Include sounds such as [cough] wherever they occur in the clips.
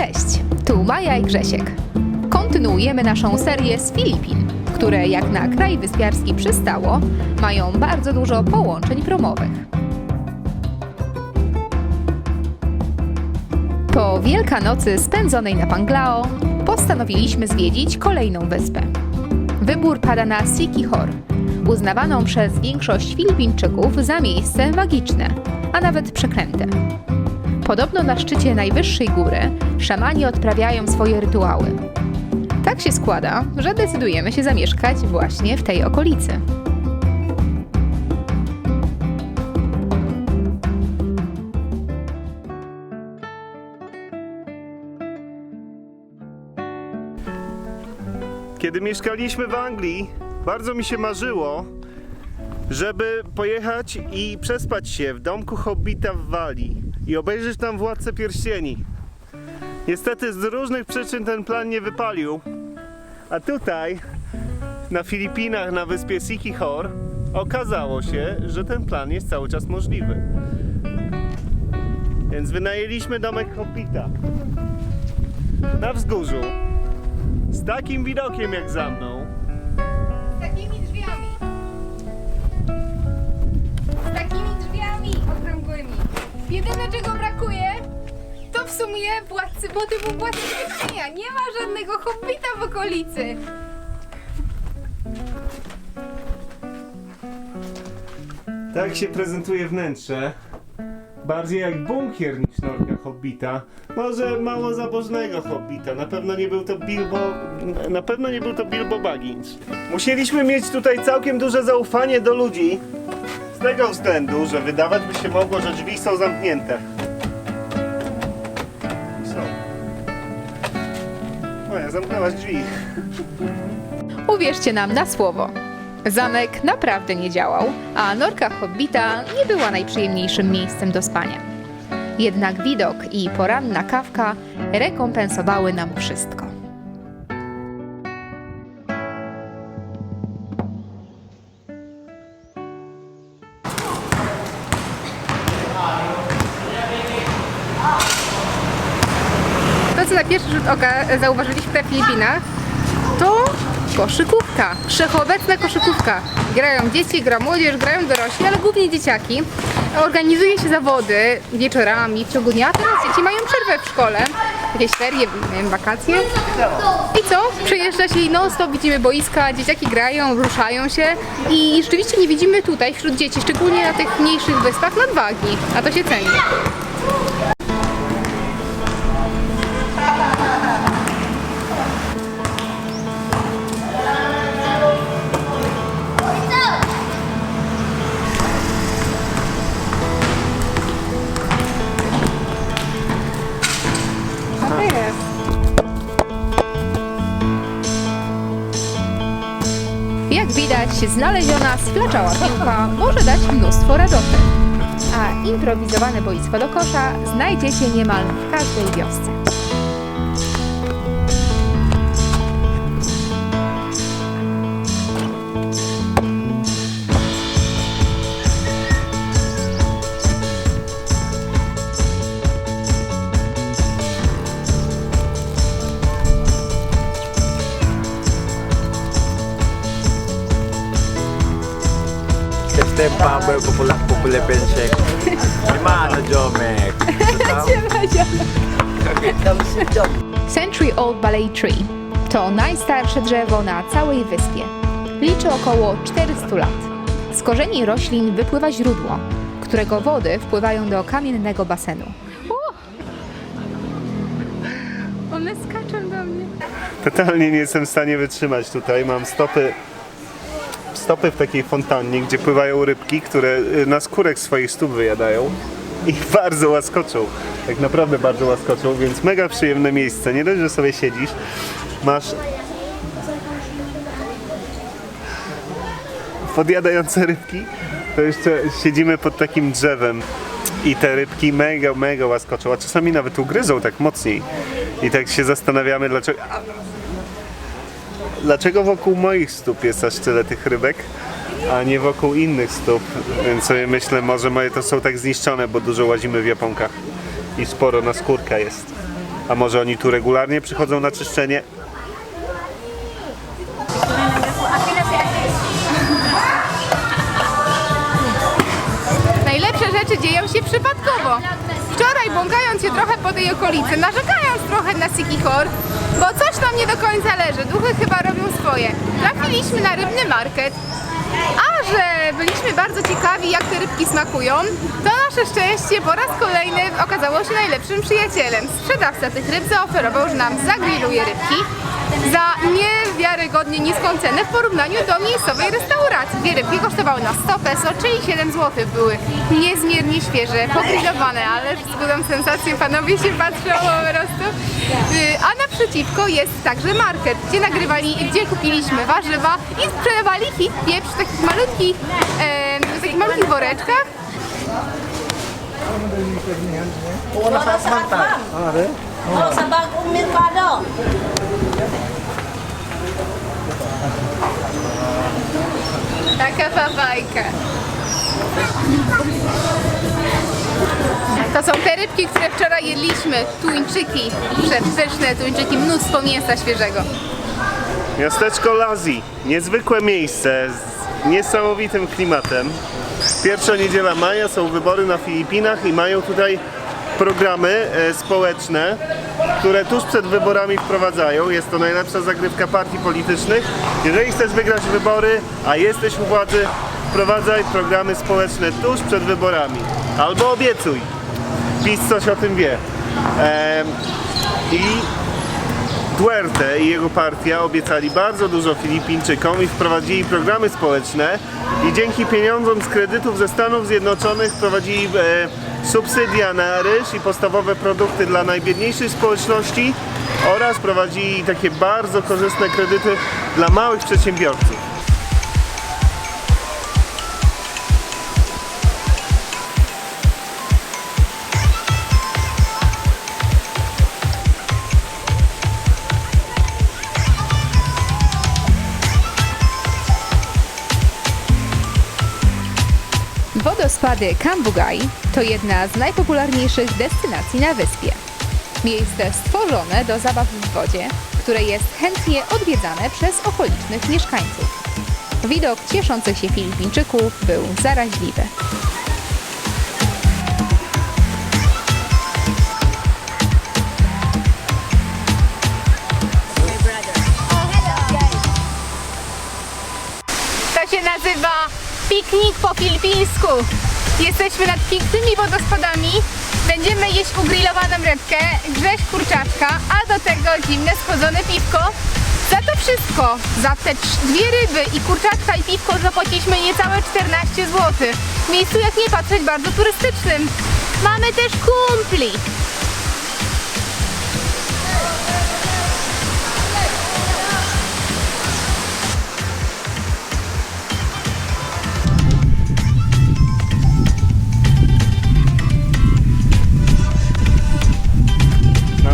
Cześć, tu Maja i Grzesiek. Kontynuujemy naszą serię z Filipin, które jak na kraj wyspiarski przystało, mają bardzo dużo połączeń promowych. Po Wielkanocy spędzonej na Panglao postanowiliśmy zwiedzić kolejną wyspę. Wybór pada na Sikihor, uznawaną przez większość Filipińczyków za miejsce magiczne, a nawet przeklęte. Podobno na szczycie najwyższej góry szamani odprawiają swoje rytuały. Tak się składa, że decydujemy się zamieszkać właśnie w tej okolicy. Kiedy mieszkaliśmy w Anglii, bardzo mi się marzyło, żeby pojechać i przespać się w domku Hobbita w Walii i obejrzeć tam Władcę Pierścieni. Niestety z różnych przyczyn ten plan nie wypalił, a tutaj na Filipinach, na wyspie Sikihor, okazało się, że ten plan jest cały czas możliwy. Więc wynajęliśmy domek Hobbita na wzgórzu z takim widokiem jak za mną. Jedyne czego brakuje, to w sumie władcy, był władcy pierścienia. Nie ma żadnego hobbita w okolicy. Tak się prezentuje wnętrze. Bardziej jak bunkier niż norka Hobbita. Może mało zabożnego Hobbita. Na pewno nie był to Bilbo. Na pewno nie był to Bilbo Baggins. Musieliśmy mieć tutaj całkiem duże zaufanie do ludzi. Tego względu, że wydawać by się mogło, że drzwi są zamknięte. Są. Moja, zamknęłaś drzwi. Uwierzcie nam na słowo. Zamek naprawdę nie działał, a norka Hobbita nie była najprzyjemniejszym miejscem do spania. Jednak widok i poranna kawka rekompensowały nam wszystko. Co na pierwszy rzut oka zauważyliśmy na Filipinach, to koszykówka. Wszechobecna koszykówka. Grają dzieci, gra młodzież, grają dorośli, ale głównie dzieciaki. Organizuje się zawody wieczorami, w ciągu dnia. a Teraz dzieci mają przerwę w szkole. Jakieś ferie, wakacje. I co? Przejeżdża się i non stop widzimy boiska, dzieciaki grają, ruszają się i rzeczywiście nie widzimy tutaj wśród dzieci, szczególnie na tych mniejszych wyspach, nadwagi. A to się ceni. Znaleziona sflaczała piłka może dać mnóstwo radoty. A improwizowane boisko do kosza znajdziecie niemal w każdej wiosce. Step Power, populak populak pensek. Gimana, Jomek? [laughs] Century Old Ballet Tree to najstarsze drzewo na całej wyspie. Liczy około 400 lat. Z korzeni roślin wypływa źródło, którego wody wpływają do kamiennego basenu. One skaczą do mnie. Totalnie nie jestem w stanie wytrzymać tutaj. Mam stopy stopy w takiej fontannie, gdzie pływają rybki, które y, na skórek swoich stóp wyjadają i [laughs] bardzo łaskoczą. Tak naprawdę bardzo łaskoczą, więc mega przyjemne miejsce. Nie dość, że sobie siedzisz, masz podjadające rybki, to jeszcze siedzimy pod takim drzewem i te rybki mega, mega łaskoczą, a czasami nawet ugryzą tak mocniej. I tak się zastanawiamy, dlaczego dlaczego wokół moich stóp jest aż tyle tych rybek, a nie wokół innych stóp. Więc sobie myślę, może moje to są tak zniszczone, bo dużo łazimy w japonkach i sporo na skórka jest. A może oni tu regularnie przychodzą na czyszczenie? Najlepsze rzeczy dzieją się przypadkowo. Wczoraj błąkając się trochę po tej okolicy, narzekając trochę na Sikihor, bo coś nam nie do końca leży, duchy chyba robią swoje, trafiliśmy na rybny market. A że byliśmy bardzo ciekawi, jak te rybki smakują, to nasze szczęście po raz kolejny okazało się najlepszym przyjacielem. Sprzedawca tych ryb zaoferował, że nam zagrilluje rybki za niewiarygodnie niską cenę w porównaniu do miejscowej restauracji. Dwie rybki kosztowały na 100 peso, czyli 7 zł. Były niezmiernie świeże, pogrillowane, ale z budą sensacją panowie się patrzą po prostu. Y, A naprzeciwko jest także market, gdzie nagrywali, gdzie kupiliśmy warzywa i sprzedawali ich pieprz takich malutkich, em, w takich malutkich woreczkach. Oh, sa bagong merkado. Taka fawajka. To są te rybki, które wczoraj jedliśmy. Tuńczyki, przepyszne tuńczyki, mnóstwo mięsa świeżego. Miasteczko Lazi. Niezwykłe miejsce niesamowitym klimatem. Pierwsza niedziela maja są wybory na Filipinach i mają tutaj programy e, społeczne, które tuż przed wyborami wprowadzają. Jest to najlepsza zagrywka partii politycznych. Jeżeli chcesz wygrać wybory, a jesteś u władzy, wprowadzaj programy społeczne tuż przed wyborami. Albo obiecuj. PiS coś o tym wie. Em, I Duerte i jego partia obiecali bardzo dużo Filipińczykom i wprowadzili programy społeczne i dzięki pieniądzom z kredytów ze Stanów Zjednoczonych wprowadzili e, subsydia na ryż i podstawowe produkty dla najbiedniejszej społeczności oraz prowadzili takie bardzo korzystne kredyty dla małych przedsiębiorców. Wodospady Kambugai to jedna z najpopularniejszych destynacji na wyspie. Miejsce stworzone do zabaw w wodzie, które jest chętnie odwiedzane przez okolicznych mieszkańców. Widok cieszących się Filipińczyków był zaraźliwy. Piknik po filipińsku. Jesteśmy nad pięknymi wodospadami. Będziemy jeść ugrillowaną rybkę, grześć kurczaczka, a do tego zimne schłodzone piwko. Za to wszystko, za te dwie ryby i kurczaczka i piwko zapłaciliśmy niecałe 14 zł. W miejscu jak nie patrzeć bardzo turystycznym. Mamy też kumpli.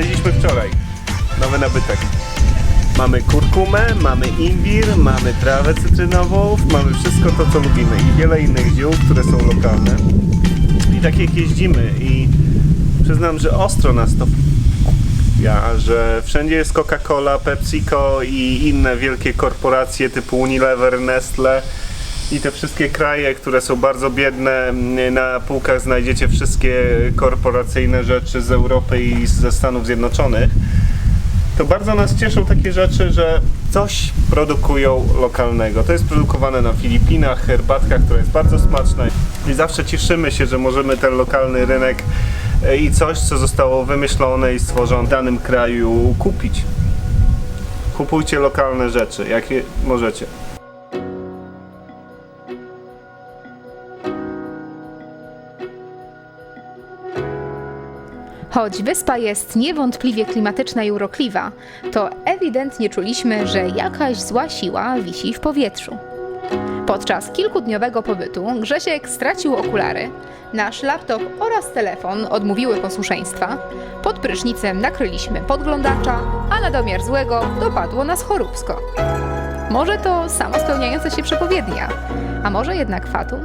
Znaleźliśmy wczoraj nowy nabytek. Mamy kurkumę, mamy imbir, mamy trawę cytrynową, mamy wszystko to, co lubimy i wiele innych ziół, które są lokalne. I tak jak jeździmy i przyznam, że ostro nas to ja, że wszędzie jest Coca-Cola, PepsiCo i inne wielkie korporacje typu Unilever, Nestle i te wszystkie kraje, które są bardzo biedne, m, na półkach znajdziecie wszystkie korporacyjne rzeczy z Europy i ze Stanów Zjednoczonych. To bardzo nas cieszą takie rzeczy, że coś produkują lokalnego. To jest produkowane na Filipinach, herbatka, która jest bardzo smaczna i zawsze cieszymy się, że możemy ten lokalny rynek e, i coś, co zostało wymyślone i stworzone w danym kraju kupić. Kupujcie lokalne rzeczy, jakie możecie. Choć wyspa jest niewątpliwie klimatyczna i urokliwa, to ewidentnie czuliśmy, że jakaś zła siła wisi w powietrzu. Podczas kilkudniowego pobytu Grzesiek stracił okulary, nasz laptop oraz telefon odmówiły posłuszeństwa, pod prysznicem nakryliśmy podglądacza, a na domiar złego dopadło nas choróbsko. Może to samo spełniające się przepowiednia, a może jednak fatum?